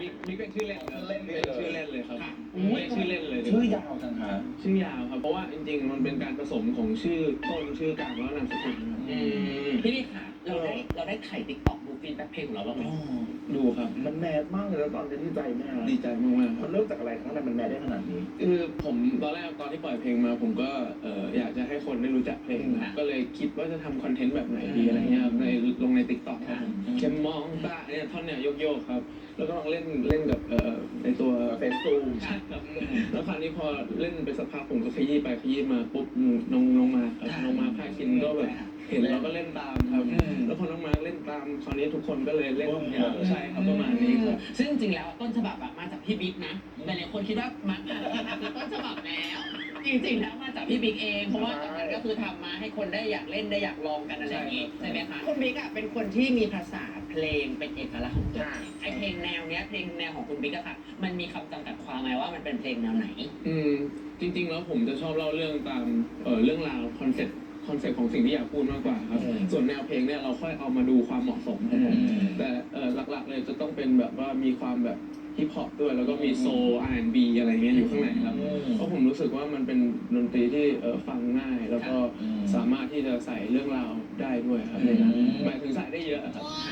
บิ๊กบิ๊กเป็นชื่อเล่นครับเล่นไปเลยเป็นชื่อเล่นเลยครับค่ะเรียกชื่อเล่นเลยดีกชื่อว่ายาวจังฮะชื่อยาวครับเพราะว่าจริงๆ มันเป็นการผสมของชื่อต้นชื่อกลางแล้วก็นามสกุลครับอืมพี่นี่ค่ะเราได้เราได้ไถ่ติ๊กต็อกดู ฟีดแบ็กเพลงของเราบ้างไหมดูครับ มันแมสมากเลยแล้วตอนนี้ดีใจมากดีใจมากๆคมัรับนเริ่มจากอะไรข้างในมันแมสได้ขนาดนี้คือผมตอนแรกตอนที่ปล่อยเพลงมา ผมก็เอ่ออยากจะให้คนได้รู้จักเพลงนะก็เลยคิดว่าจะทำคอนเทนต์แบบไหนดีอะไรเงี้ยครับในลงในติ๊กต็อกครับผมจะมองตาเนี่ยท่อนเนี่ยโยกๆครับ แล้วก็ลองเล่นเล่นกับเอ่อในตัวเฟซซูมใช่ครับแล้วคราวนี้พอเล่นไปสักพักผมก็ขยี้ไปขยี้มาปุ๊บน้องน้องมาครับน้องมาพาคินก็แบบเห็นเราก็เล่นตามครับอืมแล้วพอน้องมาเล่น ตามคราวนี้ทุกคนก็เลยเล่นใช่ครับประมาณนี้ครับ ซึ่งจริงๆแล้วต้นฉบับอะมาจากพี่บิ๊กนะแต่หลายคนคิดว่ามาคือต้นฉบับแล้ว จริงๆแล้วมาจากพี่บิ๊กเอง เพราะว่าตอนนั้นก็คือทำมาให้คนได้อยากเล่นได้อยากลองกันอะไรอย่างงี้ใช่ไหมคะคุณบิ๊กอะเป็นคนที่มีภาษาเพลงเป็นเอกลักษณ์ของตัวเองไอเพลงแนวเนี้ยเพลงแนวของคุณบิ๊กอะค่ะ มันมีคำจำกัดความไหมว่ามันเป็นเพลงแนวไหน อืมจริงๆแล้วผมจะชอบเล่าเรื่องตามเอ่อเรื่องราวคอนเซ็ปต์ คอนเซ็ปต์ของสิ่งที่อยากพูดมากกว่าครับอืมส่วนแนวเพลงเนี่ยเราค่อยเอามาดูความเหมาะสมครับผมแต่เอ่อหลักๆเลยจะต้องเป็นแบบว่ามีความแบบฮิปฮอปด้วยแล้วก็มีโซ R&B อะไรเงี้ยอยู่ข้างในครับเพราะผมรู้สึกว่ามันเป็นดนตรีที่เอ่อฟังง่าย แล้วก็อืมสามารถที่จะใส่เรื่องราวได้ด้วยครับในนั้นอืมหมายถึงใส่ได้เยอะครับค